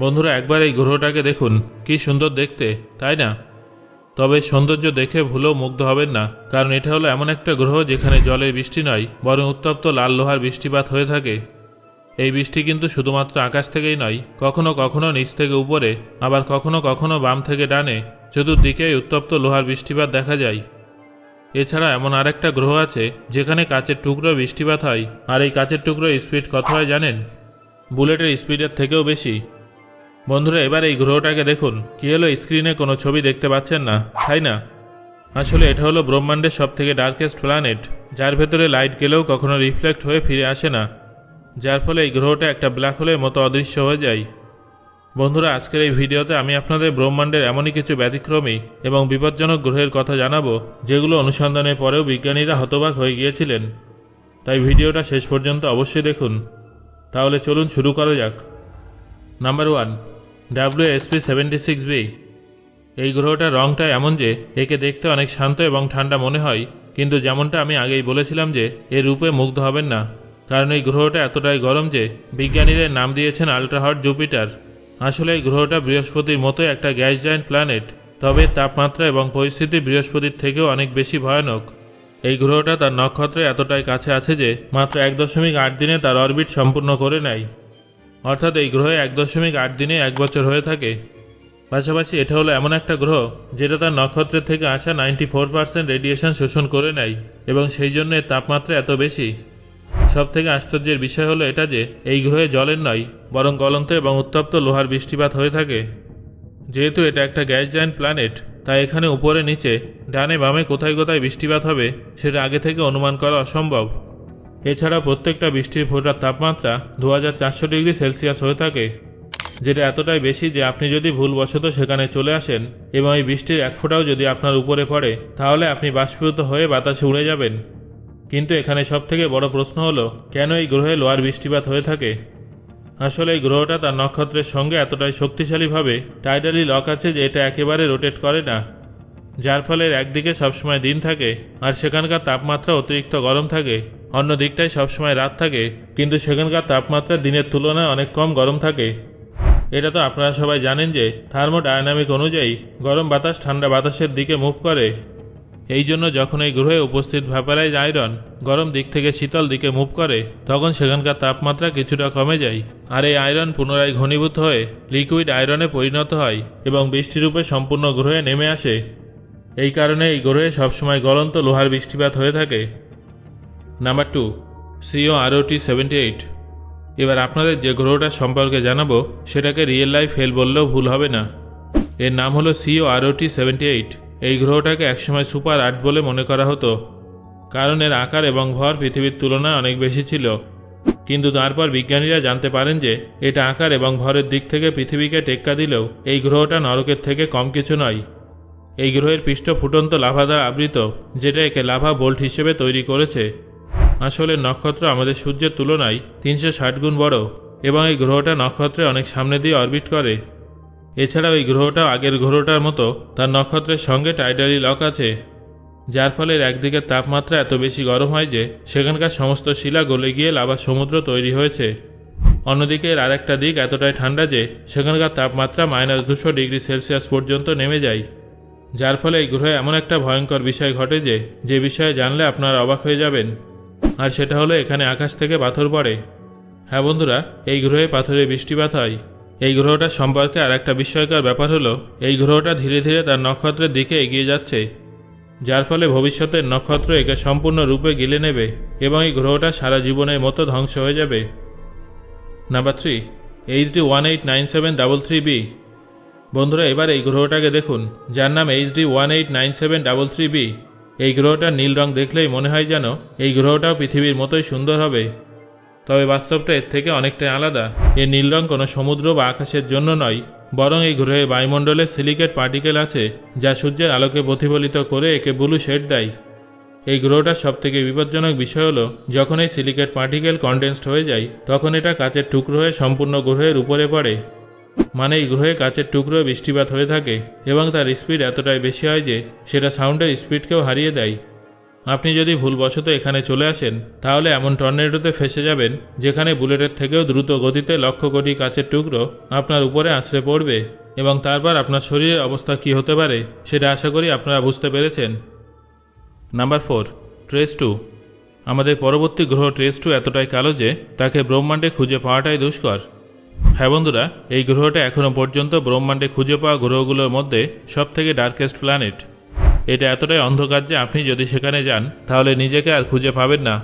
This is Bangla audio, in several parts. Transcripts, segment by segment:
বন্ধুরা, একবার এই গ্রহটাকে দেখুন। কি সুন্দর দেখতে, তাই না? তবে সৌন্দর্য দেখে ভুলেও মুগ্ধ হবেন না, কারণ এটা হলো এমন একটা গ্রহ যেখানে জলের বৃষ্টি নয়, বরং উত্তপ্ত লাল লোহার বৃষ্টিপাত হয়ে থাকে। এই বৃষ্টি কিন্তু শুধুমাত্র আকাশ থেকেই নয়, কখনো কখনো নিচ থেকে উপরে, আবার কখনো কখনো বাম থেকে ডানে চতুর্দিকেই উত্তপ্ত লোহার বৃষ্টিপাত দেখা যায়। এছাড়া এমন আরেকটা গ্রহ আছে, যেখানে কাচের টুকরো বৃষ্টিপাত হয়, আর এই কাচের টুকরো স্পিড কত হয় জানেন? বুলেটের স্পিডের থেকেও বেশি। বন্ধুরা, এবার এই গ্রহটাকে দেখুন। কি হলো? স্ক্রিনে কোনো ছবি দেখতে পাচ্ছেন না। তাই না? আসলে এটা হলো ব্রহ্মাণ্ডের সব থেকে ডার্কেস্ট প্ল্যানেট যার ভেতরে লাইট গেলেও কখনো রিফ্লেক্ট হয়ে ফিরে আসে না। যার ফলে এই গ্রহটা একটা ব্ল্যাক হোলের মতো অদৃশ্য হয়ে যায়। বন্ধুরা, আজকের এই ভিডিওতে আমি আপনাদের ব্রহ্মাণ্ডের এমনই কিছু ব্যতিক্রমী এবং বিপজ্জনক গ্রহের কথা জানাব, যেগুলো অনুসন্ধানের পরেও বিজ্ঞানীরা হতবাক হয়ে গিয়েছিলেন। তাই ভিডিওটা শেষ পর্যন্ত অবশ্যই দেখুন। তাহলে চলুন শুরু করা যাক। Number one W S P seventy six B এই গ্রহটার রংটা এমন যে একে দেখতে অনেক শান্ত এবং ঠান্ডা মনে হয়, কিন্তু যেমনটা আমি আগেই বলেছিলাম যে এর রূপে মুগ্ধ হবেন না, কারণ এই গ্রহটা এতটাই গরম যে বিজ্ঞানীরা নাম দিয়েছেন আল্ট্রাহট জুপিটার। আসলে এই গ্রহটা বৃহস্পতির মতোই একটা গ্যাস জায়েন্ট প্ল্যানেট, তবে তাপমাত্রা এবং পরিস্থিতি বৃহস্পতির থেকেও অনেক বেশি ভয়ানক। এই গ্রহটা তার নক্ষত্রে এতটাই কাছে আছে যে মাত্র এক দশমিক আট দিনে তার অরবিট সম্পূর্ণ করে নেয়। অর্থাৎ এই গ্রহে এক দশমিক আট দিনে এক বছর হয়ে থাকে। পাশাপাশি এটা হলো এমন একটা গ্রহ যেটা তার নক্ষত্রের থেকে আসা নাইনটি ফোর পার্সেন্ট রেডিয়েশন শোষণ করে নেয় এবং সেই জন্য এর তাপমাত্রা এত বেশি। সব থেকে আশ্চর্যের বিষয় হলো এটা যে এই গ্রহে জলের নয়, বরং গলন্ত এবং উত্তপ্ত লোহার বৃষ্টিপাত হয়ে থাকে। যেহেতু এটা একটা গ্যাস জায়েন্ট প্ল্যানেট, তাই এখানে উপরে নিচে ডানে বামে কোথায় কোথায় বৃষ্টিপাত হবে, সেটা আগে থেকে অনুমান করা অসম্ভব। এছাড়া প্রত্যেকটা বৃষ্টির ফোটার তাপমাত্রা দু ডিগ্রি সেলসিয়াস হয়ে থাকে, যেটা এতটাই বেশি যে আপনি যদি ভুলবশত সেখানে চলে আসেন এবং এই বৃষ্টির এক ফোঁটাও যদি আপনার উপরে পড়ে, তাহলে আপনি বাষ্পীভূত হয়ে বাতাসে উড়ে যাবেন। কিন্তু এখানে সবথেকে বড় প্রশ্ন হলো, কেন এই গ্রহে লোয়ার বৃষ্টিপাত হয়ে থাকে? আসলে এই গ্রহটা তার নক্ষত্রের সঙ্গে এতটাই শক্তিশালীভাবে টাইডালি লক আছে যে এটা একেবারে রোটেট করে না, যার ফলে একদিকে সবসময় দিন থাকে আর সেখানকার তাপমাত্রা অতিরিক্ত গরম থাকে। অন্য দিকটায় সবসময় রাত থাকে, কিন্তু সেখানকার তাপমাত্রা দিনের তুলনায় অনেক কম গরম থাকে। এটা তো আপনারা সবাই জানেন যে থার্মোডায়নামিক অনুযায়ী গরম বাতাস ঠান্ডা বাতাসের দিকে মুভ করে। এই জন্য যখন এই গ্রহে উপস্থিত ভ্যাপারাইজ আয়রন গরম দিক থেকে শীতল দিকে মুভ করে, তখন সেখানকার তাপমাত্রা কিছুটা কমে যায়, আর এই আয়রন পুনরায় ঘনীভূত হয়ে লিকুইড আয়রনে পরিণত হয় এবং বৃষ্টিরূপে সম্পূর্ণ গ্রহে নেমে আসে। এই কারণে এই গ্রহে সবসময় গলন্ত লোহার বৃষ্টিপাত হয়ে থাকে। Number two C O R O T seventy eight এবার আপনাদের যে গ্রহটা সম্পর্কে জানাব, সেটাকে রিয়েল লাইফ হেল বললেও ভুল হবে না। এর নাম হলো সিও আরওটি সেভেন্টি এইট এই গ্রহটাকে একসময় সুপার আর্ট বলে মনে করা হতো। কারণ এর আকার এবং ভর পৃথিবীর তুলনায় অনেক বেশি ছিল। কিন্তু তারপর বিজ্ঞানীরা জানতে পারেন যে, এটা আকার এবং ভরের দিক থেকে পৃথিবীকে টেক্কা দিলেও এই গ্রহটা নরকের থেকে কম কিছু নয়। এই গ্রহের পৃষ্ঠ ফুটন্ত লাভা দ্বারা আবৃত, যেটা একে লাভা বোল্ট হিসেবে তৈরি করেছে। আসলে নক্ষত্র আমাদের সূর্যের তুলনায় তিনশো ষাট গুণ বড় এবং এই গ্রহটা নক্ষত্রে অনেক সামনে দিয়ে অরবিট করে। এছাড়াও এই গ্রহটাও আগের গ্রহটার মতো তার নক্ষত্রের সঙ্গে টাইডালি লক আছে, যার ফলে একদিকের তাপমাত্রা এত বেশি গরম হয় যে সেখানকার সমস্ত শিলা গলে গিয়ে লাভা সমুদ্র তৈরি হয়েছে। অন্যদিকে এর আরেকটা দিক এতটাই ঠান্ডা যে সেখানকার তাপমাত্রা মাইনাস দুশো ডিগ্রি সেলসিয়াস পর্যন্ত নেমে যায়, যার ফলে এই গ্রহে এমন একটা ভয়ঙ্কর বিষয় ঘটে যে যে বিষয়ে জানলে আপনারা অবাক হয়ে যাবেন। আর সেটা হলো এখানে আকাশ থেকে পাথর পড়ে। হ্যাঁ বন্ধুরা, এই গ্রহে পাথরে বৃষ্টিপাত হয়। এই গ্রহটা সম্পর্কে আর একটা বিস্ময়কর ব্যাপার হলো, এই গ্রহটা ধীরে ধীরে তার নক্ষত্রের দিকে এগিয়ে যাচ্ছে, যার ফলে ভবিষ্যতের নক্ষত্র একে সম্পূর্ণ রূপে গিলে নেবে এবং এই গ্রহটা সারা জীবনের মতো ধ্বংস হয়ে যাবে। Number three H D one eight nine seven double three B. বন্ধুরা, এবার এই গ্রহটাকে দেখুন, যার নাম H D one eight nine seven double three B. এই গ্রহটার নীল রং দেখলেই মনে হয় যেন এই গ্রহটাও পৃথিবীর মতোই সুন্দর হবে। তবে বাস্তবটা এর থেকে অনেকটাই আলাদা। এর নীল রং কোনো সমুদ্র বা আকাশের জন্য নয়, বরং এই গ্রহে বায়ুমণ্ডলে সিলিকেট পার্টিকেল আছে, যা সূর্যের আলোকে প্রতিফলিত করে একে ব্লু শেড দেয়। এই গ্রহটার সবথেকে বিপজ্জনক বিষয় হলো, যখন এই সিলিকেট পার্টিকেল কনডেন্সড হয়ে যায়, তখন এটা কাচের টুকরো হয়ে সম্পূর্ণ গ্রহের উপরে পড়ে। মানে এই গ্রহে কাচের টুকরো, বৃষ্টিপাত হয়ে থাকে এবং তার স্পিড এতটাই বেশি হয় যে সেটা সাউন্ডের স্পিডকেও হারিয়ে দেয়। আপনি যদি ভুলবশত এখানে চলে আসেন, তাহলে এমন টর্নেডোতে ফেসে যাবেন, যেখানে বুলেটের থেকেও দ্রুত গতিতে লক্ষ কোটি কাচের টুকরো আপনার উপরে আছড়ে পড়বে এবং তারপর আপনার শরীরের অবস্থা কী হতে পারে, সেটা আশা করি আপনারা বুঝতে পেরেছেন। Number four, TrES two. আমাদের পরবর্তী গ্রহ ট্রেস টু এতটাই কালো যে তাকে ব্রহ্মাণ্ডে খুঁজে পাওয়াটাই দুষ্কর। হ্যাঁ বন্ধুরা, এই গ্রহটা এখনও পর্যন্ত ব্রহ্মাণ্ডে খুঁজে পাওয়া গ্রহগুলোর মধ্যে সবথেকে ডার্কেস্ট প্ল্যানেট এটা এতটাই অন্ধকার যে আপনি যদি সেখানে যান, তাহলে নিজেকে আর খুঁজে পাবেন না।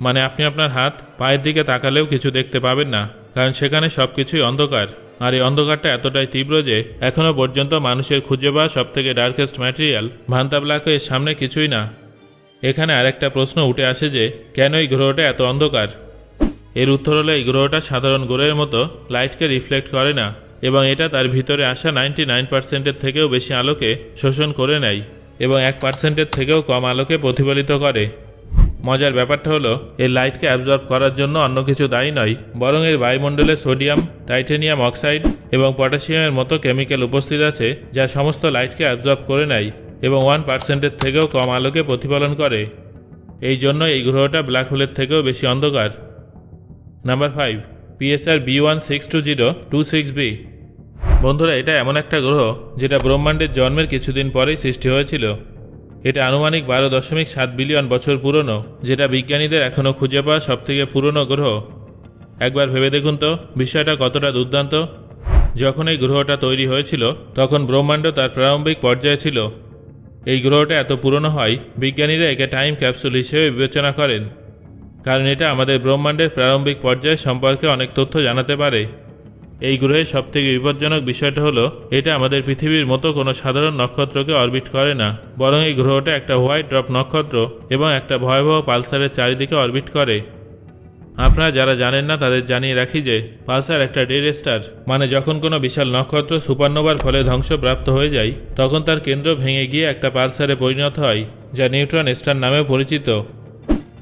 মানে আপনি আপনার হাত, পায়ের দিকে তাকালেও কিছু দেখতে পাবেন না, কারণ সেখানে সব কিছুই অন্ধকার। আর এই অন্ধকারটা এতটাই তীব্র যে এখনও পর্যন্ত মানুষের খুঁজে পাওয়া সবথেকে ডার্কেস্ট ম্যাটেরিয়াল ভান্তা ব্ল্যাক এর সামনে কিছুই না। এখানে আরেকটা প্রশ্ন উঠে আসে যে, কেন এই গ্রহটা এত অন্ধকার? এর উত্তর হলো, এই গ্রহটা সাধারণ গ্রহের মতো লাইটকে রিফ্লেক্ট করে না, এবং এটা তার ভিতরে আসা নাইনটি নাইন পার্সেন্টের থেকেও বেশি আলোকে শোষণ করে নেয়, এবং এক পার্সেন্টের থেকেও কম আলোকে প্রতিফলিত করে। মজার ব্যাপারটা হলো, এই লাইটকে অ্যাবজর্ব করার জন্য অন্য কিছু দায়ী নয়, বরং এর বায়ুমণ্ডলে সোডিয়াম, টাইটেনিয়াম অক্সাইড এবং পটাশিয়ামের মতো কেমিক্যাল উপস্থিত আছে, যা সমস্ত লাইটকে অ্যাবজর্ব করে নেয়, এবং ওয়ান পার্সেন্টের থেকেও কম আলোকে প্রতিফলন করে। এই জন্য এই গ্রহটা ব্ল্যাক হোলের থেকেও বেশি অন্ধকার। Number five P S R B one six two zero two six B বন্ধুরা, এটা এমন একটা গ্রহ যেটা ব্রহ্মাণ্ডের জন্মের কিছুদিন পরেই সৃষ্টি হয়েছিল। এটা আনুমানিক বারো দশমিক সাত বিলিয়ন বছর পুরনো, যেটা বিজ্ঞানীদের এখনও খুঁজে পাওয়া সবথেকে পুরনো গ্রহ। একবার ভেবে দেখুন তো, বিষয়টা কতটা দুর্দান্ত। যখন এই গ্রহটা তৈরি হয়েছিল, তখন ব্রহ্মাণ্ড তার প্রারম্ভিক পর্যায়ে ছিল। এই গ্রহটা এত পুরনো হয়, বিজ্ঞানীরা একে টাইম ক্যাপসুল হিসেবে বিবেচনা করেন। কারণ এটা আমাদের ব্রহ্মাণ্ডের প্রারম্ভিক পর্যায় সম্পর্কে অনেক তথ্য জানাতে পারে। এই গ্রহের সবথেকে বিপজ্জনক বিষয়টা হলো, এটা আমাদের পৃথিবীর মতো কোনো সাধারণ নক্ষত্রকে অরবিট করে না। বরং এই গ্রহটা একটা হোয়াইট ড্রপ নক্ষত্র এবং একটা ভয়াবহ পালসারের চারিদিকে অরবিট করে। আপনারা যারা জানেন না, তাদের জানিয়ে রাখি যে, পালসার একটা ডেড স্টার মানে যখন কোনো বিশাল নক্ষত্র সুপারনোভার ফলে ধ্বংসপ্রাপ্ত হয়ে যায়, তখন তার কেন্দ্র ভেঙে গিয়ে একটা পালসারে পরিণত হয়, যা নিউট্রন স্টার নামে পরিচিত।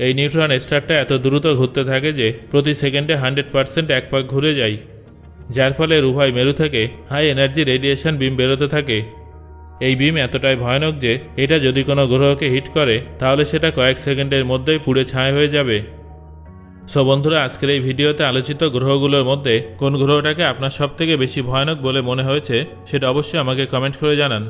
এই নিউট্রন স্টারটা এত দ্রুত ঘুরতে থাকে যে প্রতি সেকেন্ডে হান্ড্রেড পার্সেন্ট এক পাক ঘুরে যায়, যার ফলে উভয় মেরু থেকে হাই এনার্জি রেডিয়েশন বিম বেরোতে থাকে। এই বিম এতটাই ভয়ানক যে এটা যদি কোনো গ্রহকে হিট করে, তাহলে সেটা কয়েক সেকেন্ডের মধ্যেই পুড়ে ছাই হয়ে যাবে। সো বন্ধুরা, আজকের এই ভিডিওতে আলোচিত গ্রহগুলোর মধ্যে কোন গ্রহটাকে আপনার সবথেকে বেশি ভয়ানক বলে মনে হয়েছে, সেটা অবশ্যই আমাকে কমেন্ট করে জানান।